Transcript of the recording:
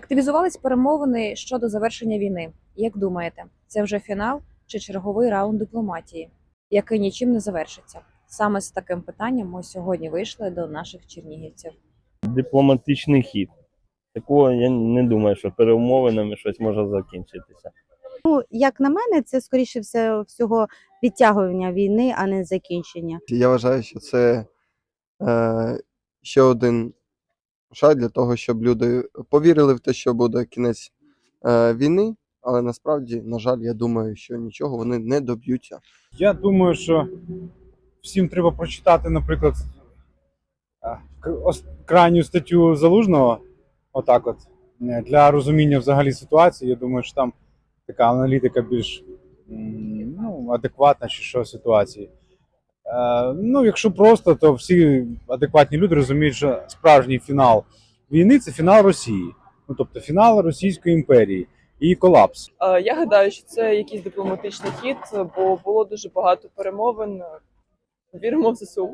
Активізувались перемовини щодо завершення війни. Як думаєте, це вже фінал чи черговий раунд дипломатії, який нічим не завершиться? Саме з таким питанням ми сьогодні вийшли до наших чернігівців. дипломатичний хід. Такого я не думаю, що перемовинами щось може закінчитися. Ну, як на мене, це скоріше все всього відтягування війни, а не закінчення. Я вважаю, що це е, ще один шаг для того, щоб люди повірили в те, що буде кінець е, війни, але насправді, на жаль, я думаю, що нічого вони не доб'ються. Я думаю, що всім треба прочитати, наприклад, к- крайню статтю залужного. Отак, от е, для розуміння взагалі ситуації. Я думаю, що там така аналітика більш ну, адекватна чи що ситуації. Е, ну, якщо просто, то всі адекватні люди розуміють, що справжній фінал війни це фінал Росії, ну тобто фінал Російської імперії і колапс. Е, Я гадаю, що це якийсь дипломатичний хід, бо було дуже багато перемовин. Віримо в ЗСУ.